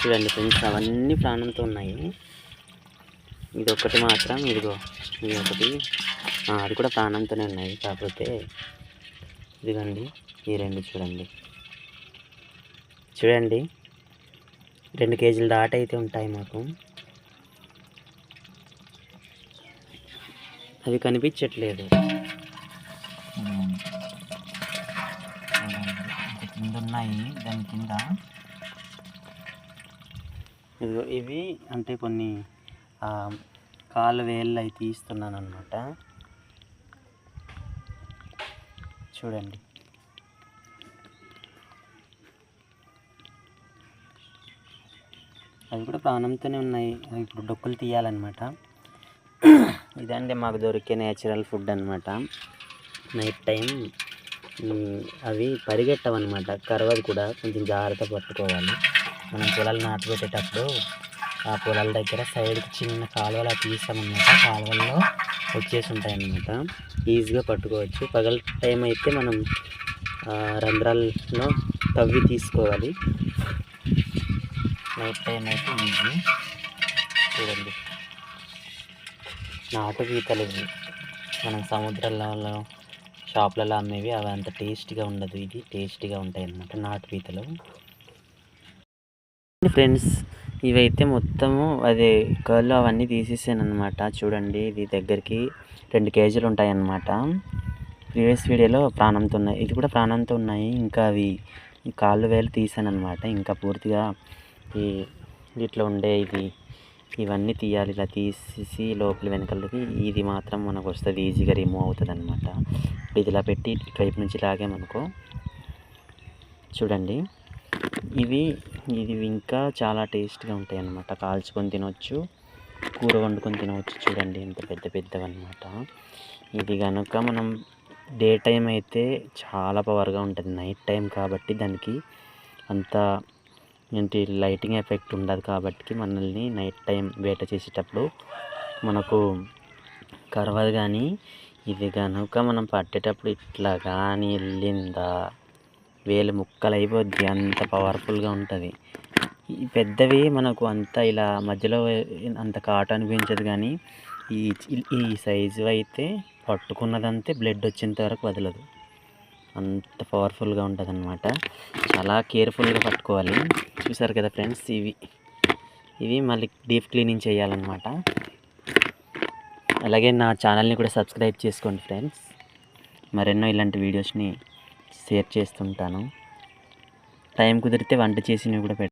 చూడండి ఫ్రెండ్స్ అవన్నీ ప్రాణంతో ఉన్నాయి. ఇది ఒకటి మాత్రం ఇదిగో ఇది ఒకటి అది కూడా ప్రాణంతోనే ఉన్నాయి కాకపోతే ఇదిగోండి ఈ రెండు చూడండి. చూడండి రెండు కేజీలు దాట అయితే ఉంటాయి మాకు. అవి కనిపించట్లేదు. కింద ఉన్నాయి దాని కింద ఇదిగో ఇవి అంటే కొన్ని కాలు వేళ్ళు అవి తీస్తున్నాను అనమాట చూడండి. అవి కూడా ప్రాణంతోనే ఉన్నాయి. అవి ఇప్పుడు డొక్కులు తీయాలన్నమాట. ఇదండి మాకు దొరికే నేచురల్ ఫుడ్ అనమాట నైట్ టైం అవి పరిగెట్టవన్నమాట. కరవదు కూడా కొంచెం జాగ్రత్త పట్టుకోవాలి. మనం పొలాలు నాటు పెట్టేటప్పుడు ఆ పొలాల దగ్గర సైడ్కి చిన్న కాలువలు తీస్తామన్నమాట కాలువల్లో వచ్చేసి ఉంటాయన్నమాట. ఈజీగా పట్టుకోవచ్చు. పగల టైం అయితే మనం ఆ, రంధ్రాల్లో తవ్వి తీసుకోవాలి. నైట్ టైం అయితే ఈజీ. చూడండి. నాటు పీతలు ఇవి. మనం సముద్రాలలో షాప్లలో అమ్మేవి. అవి అంత టేస్ట్గా ఉండదు. ఇది టేస్టీగా ఉంటాయి అన్నమాట నాటు పీతలు ఫ్రెండ్స్ ఇవైతే మొత్తము అదే కళ్ళు అవన్నీ తీసేసాను అనమాట చూడండి ఇది దగ్గరికి రెండు కేజీలు ఉంటాయి అన్నమాట ప్రీవియస్ వీడియోలో ప్రాణంతో ఉన్నాయి. ఇది కూడా ప్రాణంతో ఉన్నాయి. ఇంకా అవి కాళ్ళు వేలు తీసాను అనమాట ఇంకా పూర్తిగా ఈ వీటిలో ఉండే ఇది ఇవన్నీ తీయాలి. ఇలా తీసేసి లోపల వెనకలకి ఇది మాత్రం మనకు వస్తుంది ఈజీగా రిమూవ్ అవుతుంది అనమాట ఇది ఇలా పెట్టి ఇటువైపు నుంచి లాగామనుకో. చూడండి. ఇవి ఇది ఇంకా చాలా టేస్ట్గా ఉంటాయి అన్నమాట కాల్చుకొని తినవచ్చు కూర వండుకొని తినవచ్చు చూడండి ఎంత పెద్ద పెద్దవి అనమాట ఇది కనుక మనం డే టైం అయితే చాలా పవర్గా ఉంటుంది. నైట్ టైం కాబట్టి దానికి అంత ఏంటి లైటింగ్ ఎఫెక్ట్ ఉండదు కాబట్టి మనల్ని నైట్ టైం వేట చేసేటప్పుడు మనకు కరవదు కానీ ఇది కనుక మనం పట్టేటప్పుడు ఇట్లా కానీ వెళ్ళిందా వేలు ముక్కలు అయిపోద్ది అంత పవర్ఫుల్గా ఉంటుంది. ఈ పెద్దవి మనకు అంత ఇలా మధ్యలో అంత కాటు అనిపించదు కానీ ఈ ఈ సైజు అయితే పట్టుకున్నదంతే బ్లడ్ వచ్చేంత వరకు వదలదు. అంత పవర్ఫుల్గా ఉంటుంది అనమాట చాలా కేర్ఫుల్గా పట్టుకోవాలి. చూసారు కదా ఫ్రెండ్స్ ఇవి. ఇవి మళ్ళీ డీప్ క్లీనింగ్ చేయాలన్నమాట. అలాగే నా ఛానల్ని కూడా సబ్స్క్రైబ్ చేసుకోండి ఫ్రెండ్స్ మరెన్నో ఇలాంటి వీడియోస్ని షేర్ చేస్తుంటాను. టైం కుదిరితే వంట చేసినవి కూడా పెడతాను